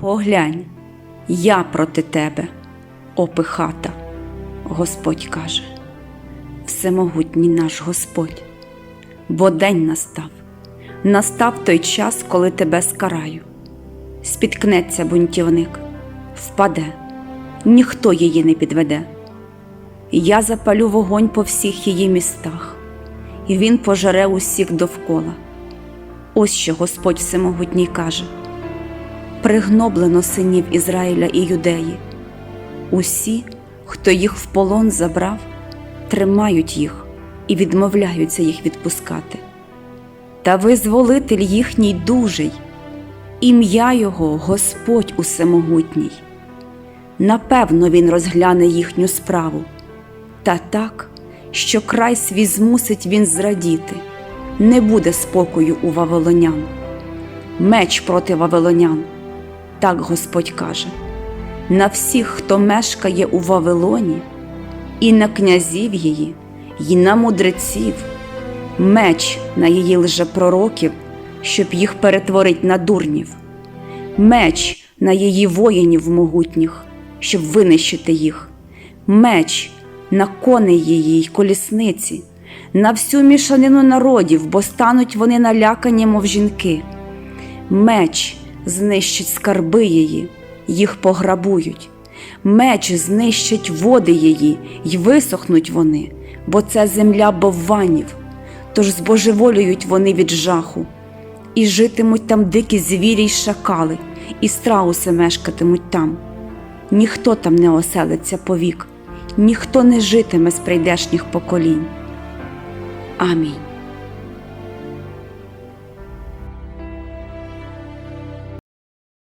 Поглянь, я проти тебе, о пихата, Господь каже, всемогутній наш Господь, бо день настав, настав той час, коли тебе скараю. Спіткнеться бунтівник, впаде, ніхто її не підведе. Я запалю вогонь по всіх її містах, і він пожере усіх довкола. Ось що Господь Всемогутній каже: пригноблено синів Ізраїля і Юдеї. Усі, хто їх в полон забрав, тримають їх і відмовляються їх відпускати. Та визволитель їхній дужий, ім'я його Господь Усемогутній. Напевно, він розгляне їхню справу, та так, що край свій змусить він зрадіти, не буде спокою у вавилонян. Меч проти вавилонян, так Господь каже, на всіх, хто мешкає у Вавилоні, і на князів її, і на мудреців, меч на її лжепророків, щоб їх перетворить на дурнів, меч на її воїнів могутніх, щоб винищити їх, меч на коней її й колісниці, на всю мішанину народів, бо стануть вони налякані, мов жінки. Меч знищить скарби її, їх пограбують. Меч знищить води її, й висохнуть вони, бо це земля бовванів, тож збожеволюють вони від жаху, і житимуть там дикі звірі й шакали, і страуси мешкатимуть там. Ніхто там не оселиться повік, ніхто не житиме з прийдешніх поколінь. Амінь.